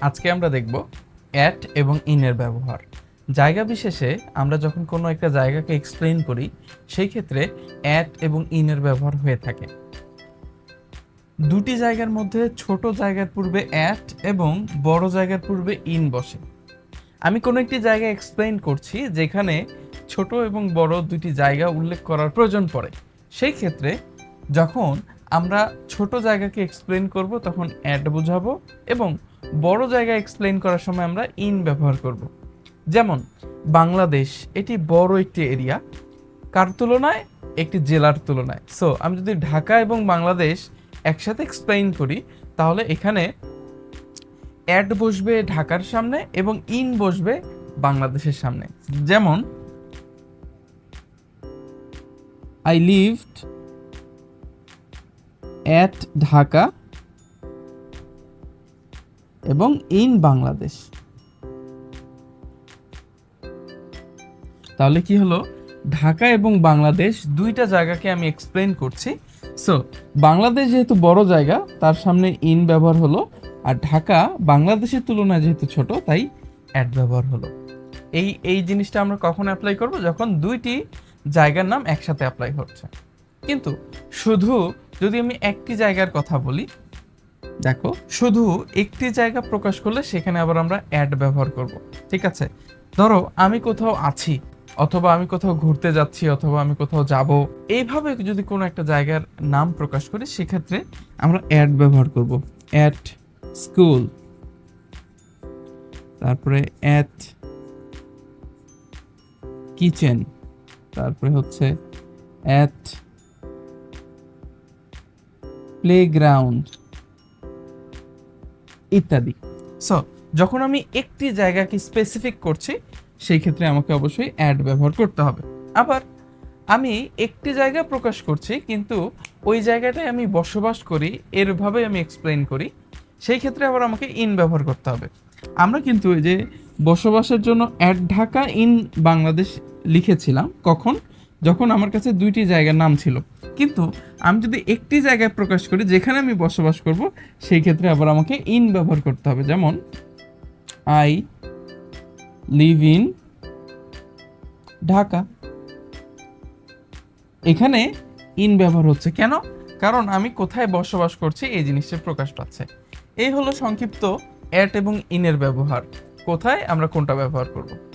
আজকে আমরা দেখব অ্যাট এবং ইনের ব্যবহার। জায়গা বিশেষে আমরা যখন কোনো একটা জায়গাকে এক্সপ্লেন করি, সেই ক্ষেত্রে অ্যাট এবং ইনের ব্যবহার হয়ে থাকে। দুটি জায়গার মধ্যে ছোট জায়গার পূর্বে অ্যাট এবং বড় জায়গার পূর্বে ইন বসে। আমি কোনো একটি জায়গা এক্সপ্লেন করছি যেখানে ছোট এবং বড় দুটি জায়গা উল্লেখ করার প্রয়োজন পড়ে। সেই ক্ষেত্রে যখন আমরা ছোট জায়গাকে এক্সপ্লেন করব, তখন অ্যাড বোঝাবো এবং বড় জায়গা এক্সপ্লেন করার সময় আমরা ইন ব্যবহার করব। যেমন, বাংলাদেশ এটি বড় একটি এরিয়া কার তুলনায়? একটি জেলার তুলনায়। সো আমি যদি ঢাকা এবং বাংলাদেশ একসাথে এক্সপ্লেইন করি, তাহলে এখানে অ্যাড বসবে ঢাকার সামনে এবং ইন বসবে বাংলাদেশের সামনে। যেমন আই লিভড অ্যাট ঢাকা এবং ইন বাংলাদেশ। তাহলে কি হলো? ঢাকা এবং বাংলাদেশ দুইটা জায়গাকে আমি এক্সপ্লেন করছি। সো বাংলাদেশ যেহেতু বড় জায়গা, তার সামনে ইন ব্যবহার হলো। আর ঢাকা বাংলাদেশের তুলনায় যেহেতু ছোট, তাই অ্যাড ব্যবহার হলো। এই এই জিনিসটা আমরা কখন অ্যাপ্লাই করব? যখন দুইটি জায়গার নাম একসাথে অ্যাপ্লাই হচ্ছে। কিন্তু শুধু যদি আমি একটি জায়গার কথা বলি দেখো, শুধু একটি জায়গা প্রকাশ করলে সেখানে আবার আমরা অ্যাড ব্যবহার করব। ঠিক আছে? ধরো, আমি কোথাও আছি, অথবা আমি কোথাও ঘুরতে যাচ্ছি, অথবা আমি কোথাও যাব। এইভাবে যদি কোনো একটা জায়গার নাম প্রকাশ করি, সেক্ষেত্রে আমরা অ্যাড ব্যবহার করব। অ্যাট স্কুল তারপরে অ্যাট কিচেন তারপরে হচ্ছে অ্যাট প্লেগ্রাউন্ড ইত্যাদি। সো যখন আমি একটি জায়গাকে স্পেসিফিক করছি, সেই ক্ষেত্রে আমাকে অবশ্যই অ্যাড ব্যবহার করতে হবে। আবার, আমি একটি জায়গা প্রকাশ করছি, কিন্তু ওই জায়গাটায় আমি বসবাস করি, এরভাবে আমি এক্সপ্লেন করি, সেই ক্ষেত্রে আবার আমাকে ইন ব্যবহার করতে হবে। আমরা কিন্তু এই যে বসবাসের জন্য অ্যাড ঢাকা ইন বাংলাদেশ লিখেছিলাম, কখন? যখন আমার কাছে দুইটি জায়গার নাম ছিল। কিন্তু আমি যদি একটি জায়গায় প্রকাশ করি, যেখানে আমি বসবাস করব, সেই ক্ষেত্রে আবার আমাকে ইন ব্যবহার করতে হবে। যেমন আই লিভ ইন ঢাকা। এখানে ইন ব্যবহার হচ্ছে কেন? কারণ আমি কোথায় বসবাস করছি, এই জিনিসটা প্রকাশ পাচ্ছে। এই হলো সংক্ষিপ্ত অ্যাট এবং ইনের ব্যবহার। কোথায় আমরা কোনটা ব্যবহার করব?